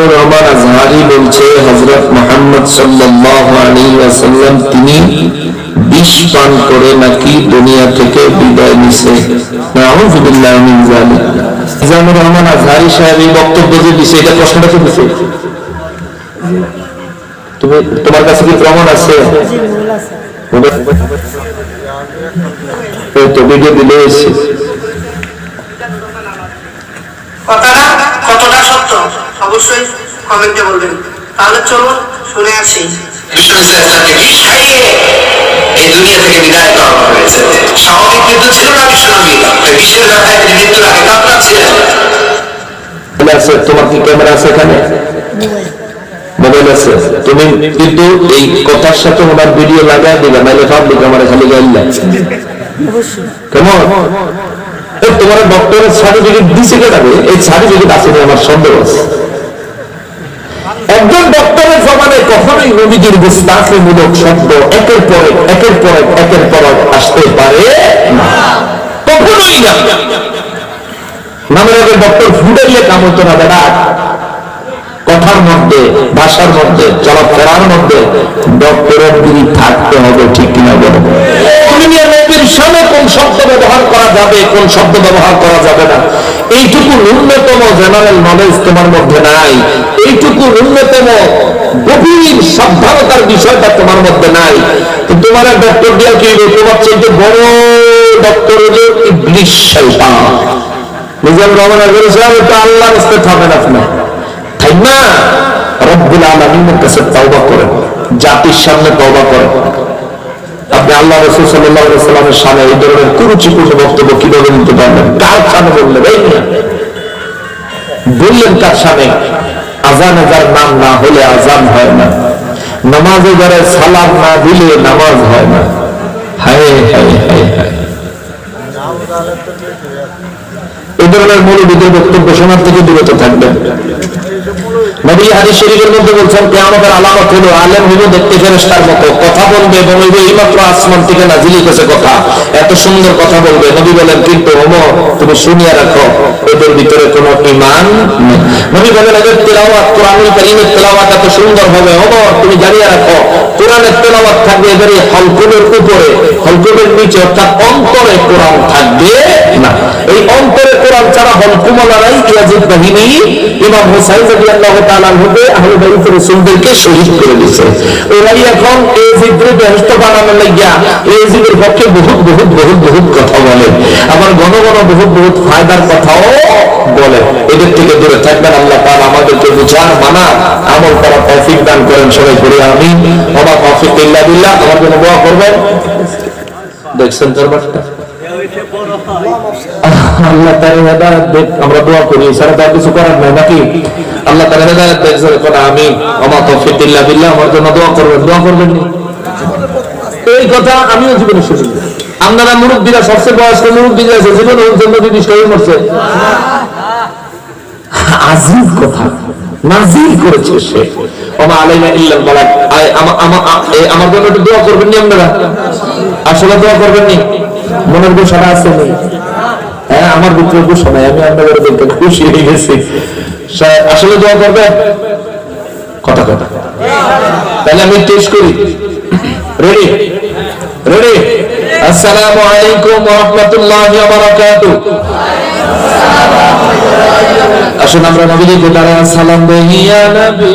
রহমান আজহারি বলছে, হযরত মুহাম্মদ ওয়াসাল্লাম তিনি বিষ করে নাকি দুনিয়া থেকে বিদায় নিছে। রহমান আজহারি সাহেব এই বক্তব্য যে দিছে, এটা প্রশ্নটা কি দিছে? তুমি, তোমার কাছে কি প্রমাণ আছে? দিলে কতটা সত্য? অবশ্যই কমেন্টে বলবেন। তাহলে চলুন শুনে আসি। এই দুনিয়া থেকে বিদায় করা হয়েছে। স্বাভাবিক মৃত্যু ছিল না মৃত্যুর আগে আছে তোমার কি ক্যামেরা আছে এখানে? মোবাইল আছে। তুমি কিন্তু এই কথার সাথে ওনার ভিডিও লাগাই দিবে নাহলে পাবলিক আমার খালি গাইলা। কেমন? তোমার ডক্টরের সার্টিফিকেট দিছে কে যাবে এই সার্টিফিকেট আছে আমার সন্দেহ আছে একজন ডক্টরের জমানে কখনোই নবীজির গুস্তাখে মূলক শব্দ একের পর এক, একের পর এক, একের পর আসতে পারে না। কখনোই না। আগে ডক্টর ফুটাইলে কাম হতো না বেটা। কথার মধ্যে, ভাষার মধ্যে, চলাফেরার মধ্যে ডক্টরের দিকে থাকতে হবে, ঠিক কিনা বলো? সামনে কোন শব্দ ব্যবহার করা যাবে, কোন শব্দ ব্যবহার করা যাবে না? এইটুকু ন্যূনতম জেনারেল নলেজ তোমার মধ্যে নাই। এইটুকু ন্যূনতম গভীর সাবধানতার বিষয়টা তোমার মধ্যে নাই। তোমার ডক্টর দিয়া কি তোমার চাইতে বড় ডক্টর হলো ইবলিশ শয়তান। নিজাম রহমান আল্লাহর ইস্তেত হবে না আপনার না, রব্বুল আলমিনের কাছে তওবা করেন, জাতির সামনে তওবা করেন। আপনি আল্লাহ রসুল সাল্লামের সামনে এই ধরনের কুরুচিপূর্ণ বক্তব্য কীভাবে নিতে পারবেন? কার সামনে বললেন? এই বললেন কার সামনে? আজানে যার নাম না হলে আজান হয় না। নামাজে যারা সালাম না দিলে নামাজ হয় না। হায় হায় হায় হায়। এই ধরনের মৌলবীদের বক্তব্য শোনার থেকে বিরত থাকবেন নবী হাদিস শরীফের মধ্যে বলছেন, কিয়ামতের আলামত হলো আলেম হইব দেখতে ফেরেশতার মতো। কথা বলবে এবং হইবে এইমাত্র আসমান থেকে নাজিল হইতেছে কথা, এত রাখো কোরআনের তেলাওয়াত থাকবে এদের এই উপরে। হলকুলের নিচে অর্থাৎ অন্তরে কোরআন থাকবে না। এই অন্তরে কোরআন ছাড়া হলকুমলারাই ইয়াজিদ বাহিনী ইমাম হুসাইন শহীদ করে ওরাই এখন লাগিয়া পক্ষে বহুত বহুত বহুত বহুত কথা বলে। আবার ঘন ঘন বহুত বহুত ফায়দার কথাও বলে। এদের থেকে দূরে থাকবেন, আল্লাহ তাআলা আমাদেরকে বুঝার মানা আমল করা তৌফিক দান করেন সবাই করে আমি ওমা তৌফিক ইল্লা আমার জন্য দোয়া করবেন। দেখছেন আমরা নাকি? আমার জন্য করবেন? এই কথা আপনারা মুরব্বীরা, সবচেয়ে বয়স্ক মুরব্বী আছে জন্য যদি কথা, নাজিল করেছে সে। আমার জন্য একটু দোয়া করবেন আপনারা? আসলে দোয়া করবেন নি মনের গোসাটা আছে নি হ্যাঁ আমার গোসা নাই আমি আপনাদের দেখতে খুশি হয়ে গেছি। আসলে দোয়া করবে কথা কথা তাহলে আমি টেস্ট করি। রেডি রেডি আসসালামু আলাইকুম ওয়া রাহমাতুল্লাহি ওয়া বারাকাতুহু। আসুন, আমরা নবীজিকে দাঁড়ায় সালাম দেই। ইয়া নবী।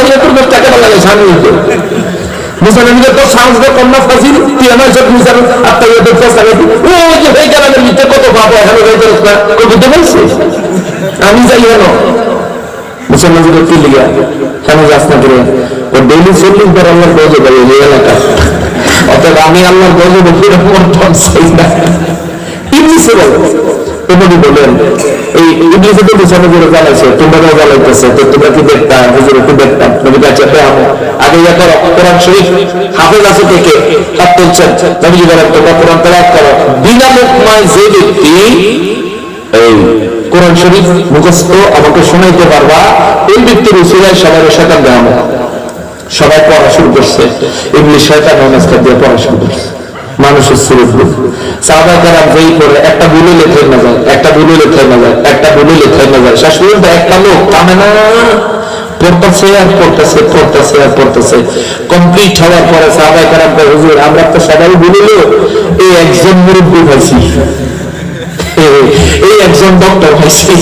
ধরতে কয় আত্মাহিয়াতের ভিতরে টাকাটা লাগাইছে আমি ওই যে। মুসা নবীকে তোর সাহস দিয়ে কন্যা ফাঁসিল তুই আমার সব মুসার আত্মাহিয়াতের ফাঁস লাগাইছি ও, যে হয়ে গেল মিথ্যে কত পাবো এখানে হয়ে গেল কই বুঝতে পারছিস? আমি যাই মুসলমানদের কেন না ও বার আল্লাহর অর্থাৎ আমি আল্লাহর না। বলো বলেন, এই ইংলিশে তো তোমরা কি হুজুর নবী কাছে আমি আগে করো কোরআন শরীফ হাফেজ আছে থেকে হাত তুলছেন। নবী তোমরা কোরআন করো। বিনা যে ব্যক্তি এই কোরআন শরীফ মুখস্থ আমাকে শোনাইতে পারবা, এই ব্যক্তির উচিলায় সবাই শয়তান দেওয়া সবাই পড়া শুরু করছে। ইংলিশ শয়তান নমস্কার দিয়ে পড়া শুরু করছে। মানুষের সুরত যেই করে, একটা ভুলে লেখে না যায় একটা ভুলে লেখে না যায় একটা ভুলে লেখে না যায় শেষ পর্যন্ত একটা লোক থামে না। পড়তেছে আর পড়তেছে পড়তেছে আর পড়তেছে। কমপ্লিট হওয়ার পরে হুজুর, আমরা সবাই এই একজন মুরব্বী এই একজন ডক্টর হয়েছে।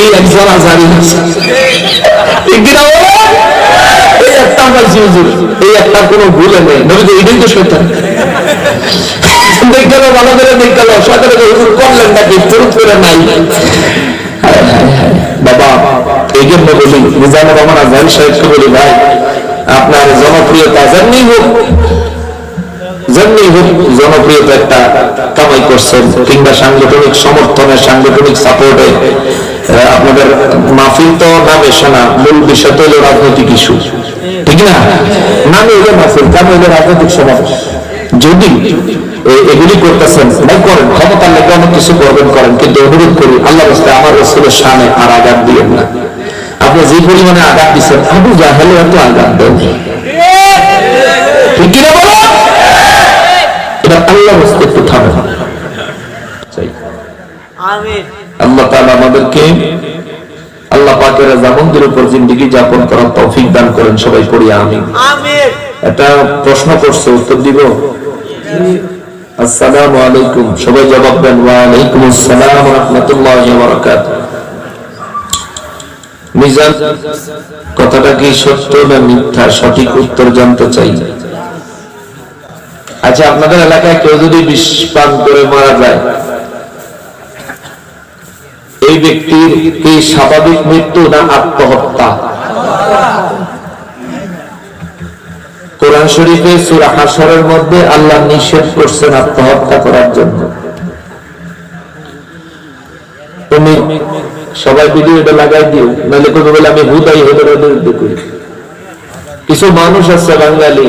এই একজন আজারি ঠিক এই একটা পাইছি এই একটা কোনো ভুলে নেই নবী তো এটাই তো শয়তান। দেখতে ভালো করে দেখতে শয়তানের হুজুর করলেন নাকি? চুরুত করে নাই। বাবা, এই জন্য বলি নিজামুর রহমান আজহারি সাহেবকে বলি, ভাই, আপনার জনপ্রিয়তা যেমনি হোক যেমনি হোক, জনপ্রিয়তা একটা কামাই করছেন, কিংবা সাংগঠনিক সমর্থনের, সাংগঠনিক সাপোর্টে আপনাদের মাহফিল তো নামে শোনা, মূল বিষয় তো রাজনৈতিক ইস্যু ঠিক না? নামে হলো মাহফিল কামে হলো রাজনৈতিক সমাবেশ? যদি এগুলি করতেছেন ভাই করেন ক্ষমতার লেগে অনেক কিছু করবেন করেন কিন্তু অনুরোধ করি আল্লাহ রাস্তে আমার রসুলের সামনে আর আঘাত দিবেন না। আপনি যে পরিমাণে আঘাত দিচ্ছেন আবু জাহেলে এত আঘাত দেন। ঠিক কিনা বলো? এটা আল্লাহ রাস্তে একটু আল্লাহ তাআলা আমাদেরকে আল্লাহ পাকের জামন্দির উপর জিন্দগি যাপন করার তৌফিক দান করেন সবাই পড়ি আমি একটা প্রশ্ন করছে উত্তর দিব? আসসালামু আলাইকুম। সবাই জবাব দেন ওয়া আলাইকুম আসসালাম রাহমাতুল্লাহি ওয়া মিজান, কথাটা কি সত্য না মিথ্যা? সঠিক উত্তর জানতে চাই। আচ্ছা আপনাদের এলাকায় কেউ যদি বিষ করে মারা যায়, এই ব্যক্তির কি স্বাভাবিক মৃত্যু না আত্মহত্যা? কোরআন শরীফে সূরা হাসরের মধ্যে আল্লাহ নিষেধ করছেন আত্মহত্যা করার জন্য। তুমি সবাই লাগাই দিও, নাহলে বলে আমি হুদাই কিছু মানুষ আছে বাঙালি,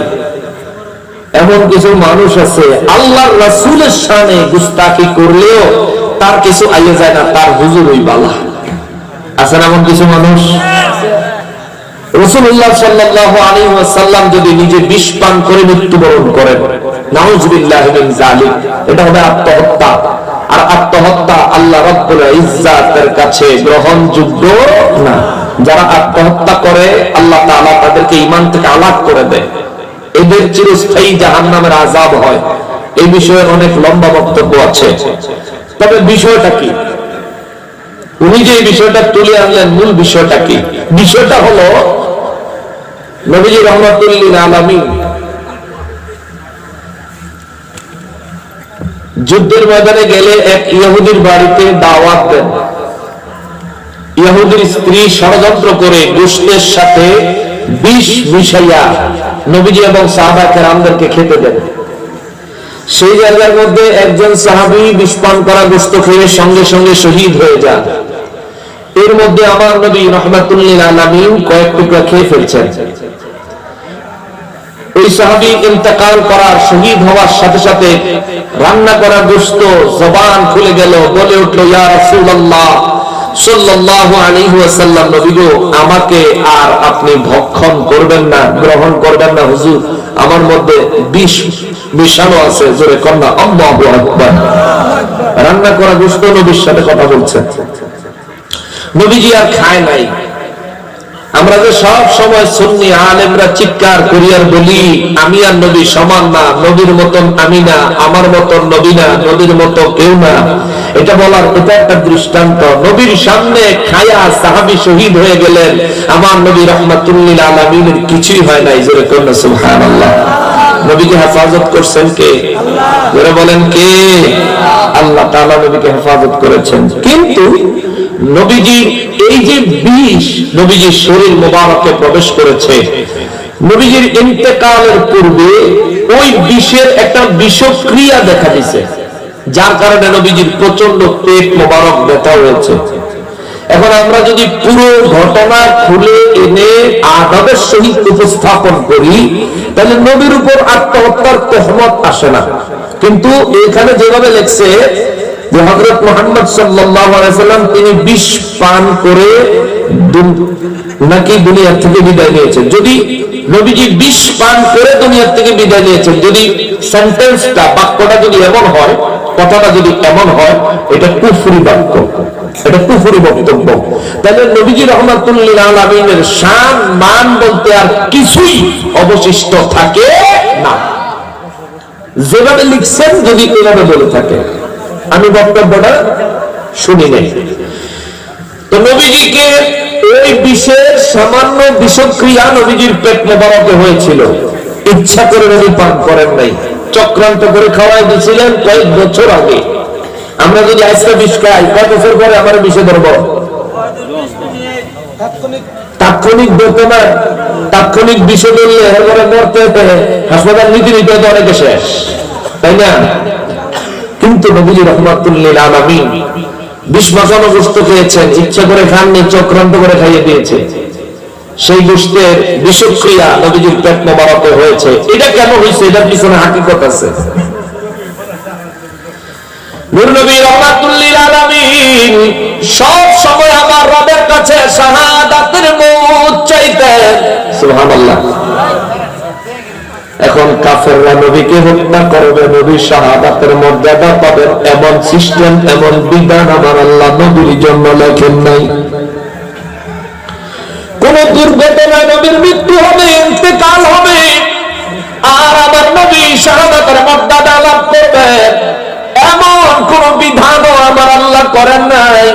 এমন কিছু মানুষ আছে আল্লাহ রাসূলের সামনে গুস্তাকি করলেও তার কিছু আইয়ে যায় না, তার হুজুর ওই বালা আছেন এমন কিছু মানুষ? রসুল্লাহ সাল্লাল্লাহু আলাইহি ওয়াসাল্লাম যদি নিজে বিষ পান করে মৃত্যুবরণ করেন হয়। এই বিষয়ে অনেক লম্বা বক্তব্য আছে। তবে বিষয়টা কি? উনি যে বিষয়টা তুলে আনলেন, মূল বিষয়টা কি? বিষয়টা হলো নবীজি রহমতুল্লিল আলমী যুদ্ধের ময়দানে গেলে এক ইহুদির বাড়িতে দাওয়াত দেন। ইহুদির স্ত্রী ষড়যন্ত্র করে গোষ্ঠের সাথে বিষ মিশাইয়া নবীজি এবং সাহাবা কেরামদেরকে খেতে দেন। সেই জায়গার মধ্যে একজন সাহাবি বিষ পান করা গোস্ত খেয়ে সঙ্গে সঙ্গে শহীদ হয়ে যান। এর মধ্যে আমার নবী রহমাতুল্লিল আলামিন কয়েক টুকরা খেয়ে ফেলছেন। ওই সাহাবি ইন্তেকাল করার শহীদ হওয়ার সাথে সাথে রান্না করা গোস্ত জবান খুলে গেল, বলে উঠল, ইয়া রাসূলুল্লাহ, সাল্লাল্লাহু আলাইহি ওয়াসাল্লাম নবী গো আমাকে আর আপনি ভক্ষণ করবেন না, গ্রহণ করবেন না, হুজুর, আমার মধ্যে বিষ মিশানো আছে, জোরে কন্যা আল্লাহু আকবার। রান্না করা গোস্ত নবীর সাথে কথা বলছেন নবীজি আর খায় নাই। আমরা যে সব সময় সুন্নি আলেমরা চিৎকার করিয়ার বলি, আমি আর নবী সমান না, নবীর মতন আমি না, আমার মতন নবী না, নবীর মতো কেউ না। এটা বলার এটা একটা দৃষ্টান্ত। নবীর সামনে খায়া সাহাবি শহীদ হয়ে গেলেন। আমার নবী রহমাতুল্লিল আলমিনের কিছুই হয় নাই, যেরকম সুহান আল্লাহ নবীকে হেফাজত করছেন কে? যারা বলেন কে? আল্লাহ তাআলা নবীকে হেফাজত করেছেন। কিন্তু নবীজি এই যে বিষ, নবীজির শরীর মোবারকে প্রবেশ করেছে, নবীজির ইন্তেকালের পূর্বে ওই বিষের একটা বিষক্রিয়া দেখা দিছে, যার কারণে নবীজির প্রচণ্ড পেট মোবারক ব্যথা হয়েছে। এখন আমরা যদি পুরো ঘটনা খুলে এনে আদবের সহিত উপস্থাপন করি, তাহলে নবীর উপর আত্মহত্যার তহমত আসে না। কিন্তু এখানে যেভাবে লেখছে বিষ পান করে থেকে বিদায় যদি বিষ পান করে থেকে বিদায় নিয়েছেন, যদি সেন্টেন্সটা বাক্যটা যদি এমন হয় কথাটা যদি এমন হয়, এটা কুফরি বাক্য। এটা কুফরি বক্তব্য। তাহলে নবীজি রহমাতুল্লিল আলমিনের শান, মান বলতে আর কিছুই অবশিষ্ট থাকে না। যেভাবে লিখছেন, যদি এভাবে বলে থাকে। আমি বক্তব্যটা শুনি নাই। তো নবীজিকে ওই বিশেষ, সামান্য বিষক্রিয়া নবীজির পেট মোবারকে হয়েছিল। ইচ্ছা করে নবী পান করেন নাই। চক্রান্ত করে খাওয়াই দিয়েছিলেন কয়েক বছর আগে। আমরা যদি আজকে বিষ খাই, কয় বছর পরে আমার বিষে ধরবো? তাৎক্ষণিক ধরতে না তাৎক্ষণিক বিষয় বললে এরপরে মরতে হাসপাতাল নীতি নিতে হতে অনেকে শেষ। তাই না? কিন্তু নবীজি রহমাতুল্লিল আলামিন বিষ মাসানো গোস্ত খেয়েছেন, ইচ্ছা করে খাননি, চক্রান্ত করে খাইয়ে দিয়েছে। সেই গোস্তের বিষক্রিয়া নবীজির পেট মোবারকে হয়েছে। এটা কেন হয়েছে এটার পিছনে হাকিকত আছে। এখন কাফেররা নবীকে হত্যা করবে, নবী শাহাদাতের মর্যাদা পাবেন। এমন সিস্টেম এমন বিধান আমার আল্লাহ নবীর জন্য লেখেন নাই। দুর্ঘটনায় নবীর মৃত্যু হবে, ইন্তেকাল হবে। আর নবী মর্যাদা লাভ এমন কোন বিধানও আমার আল্লাহ করেন নাই।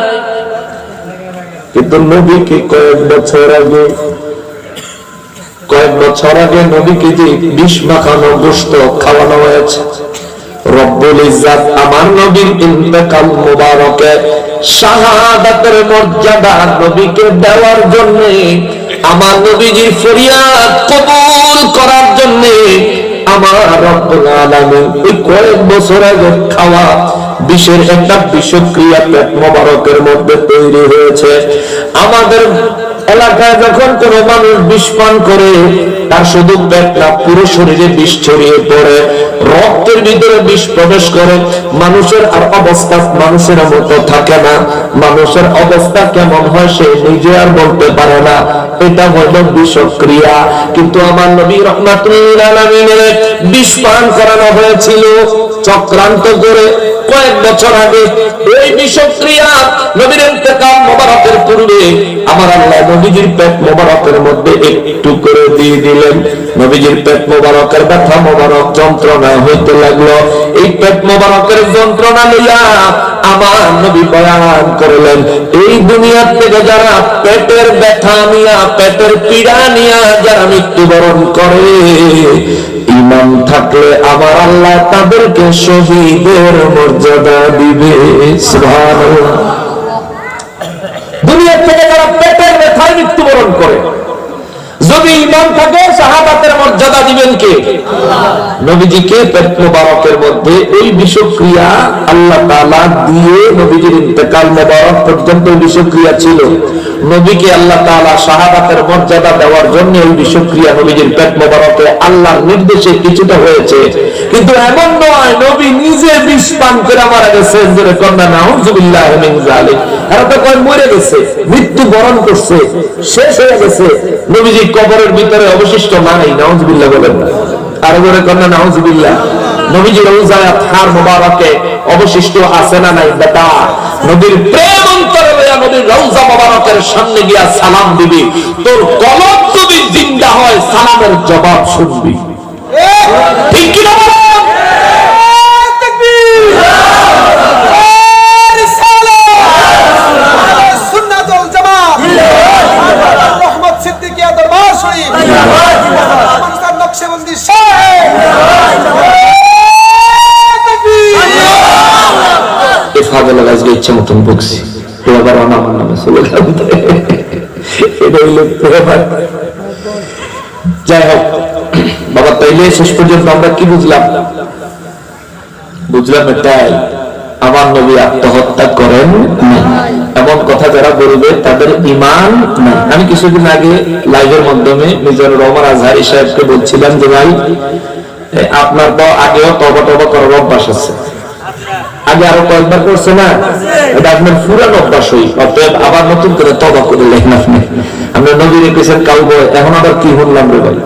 কিন্তু নবীকে কয়েক বছর আগে, কয়েক বছর আগে নবীকে যে বিষ মাখানো গোস্ত খাওয়ানো হয়েছে, রব্বুল ইজ্জাত আমার নবীর ইন্তেকাল মুবারকে শাহাদাতের মর্যাদা নবীকে দেওয়ার জন্য আমার নবীজির ফরিয়াদ কবুল করার জন্য আমার রব্বুল আলামিন ওই কয়েক বছর আগে খাওয়া বিষের একটা বিষক্রিয়া পেট মোবারকের মধ্যে তৈরি হয়েছে। আমাদের এলাকায় যখন কোন মানুষ বিষ করে, তার শুধু পেট পুরো শরীরে বিষ ছড়িয়ে পড়ে, রক্তের ভিতরে বিষ প্রবেশ করে। মানুষের আর অবস্থা মানুষের মতো থাকে না। মানুষের অবস্থা কেমন হয় সে নিজে আর বলতে পারে না। এটা হইল বিষক্রিয়া। কিন্তু আমার নবী রহমাতুল্লাহ বিষ পান করানো হয়েছিল চক্রান্ত করে কয়েক বছর আগে। এই বিষক্রিয়া নবীর ইন্তেকাল মোবারকের পূর্বে আমার আল্লাহ নবীজির পেট মোবারকের মধ্যে একটু করে দিয়ে দিলেন। নবীজির পেট মোবারকের ব্যথা, মোবারক যন্ত্রণা হইতে লাগল। এই পেট মোবারকের যন্ত্রণা লইয়া আমার নবী বয়ান করলেন, এই দুনিয়ার থেকে যারা পেটের ব্যথা নিয়া, পেটের পীড়া নিয়া যারা মৃত্যুবরণ করে, ইমান থাকলে আমার আল্লাহ তাদেরকে শহীদের মর্যাদা দিবে। দুনিয়ার থেকে যারা পেটের ব্যথায় মৃত্যুবরণ করে যদি ইমান থাকে শাহাদাতের মর্যাদা দিবেন কে? নবীজিকে পেট মোবারকের মধ্যে এই বিষক্রিয়া আল্লাহ তাআলা দিয়ে নবীজির ইন্তেকাল মোবারক পর্যন্ত বিষক্রিয়া ছিল। নবীকে আল্লাহ তাআলা শাহাদাতের মর্যাদা দেওয়ার জন্য এই নবীজির পেট মোবারকে আল্লাহর নির্দেশে কিছুটা হয়েছে। কিন্তু এমন নয়, নবী নিজে বিষ পান করে মারা গেছে কন্যা নাউজুবিল্লাহ মিন তো কয় মরে গেছে, মৃত্যু বরণ করছে, শেষ হয়ে গেছে। নবীজি কবরের ভিতরে অবশিষ্ট নাই নাউজুবিল্লাহ বলেন আর জোরে কন্যা নাউজুবিল্লাহ নবীজি রোজায়াত হার মোবারকে অবশিষ্ট আছে না নাই, বেটা। নবীর প্রেম নবীর রওজা মোবারকের সামনে গিয়া সালাম দিবি। তোর কলম যদি জিন্দা হয়, সালামের জবাব শুনবি। ঠিক কি না ইচ্ছে মতন বকছি এ বাবা, তাইলে শেষ পর্যন্ত আমরা কি বুঝলাম? বুঝলাম এটাই আমার নবী আত্মহত্যা করেন এমন কথা যারা বলবে, তাদের ইমান আমি কিছুদিন আগে লাইভের মাধ্যমে মিজানুর রহমান আজহারি সাহেবকে বলছিলাম যে, ভাই আপনার তো আগেও তবা টবা করার অভ্যাস আছে। আগে আরও কয়েকবার করছে না? এটা আপনার পুরান হই। অতএব আবার নতুন করে তবা করে লেখেন আপনি আমরা নবীর পেছেন এখন আবার কি হল রে ভাই?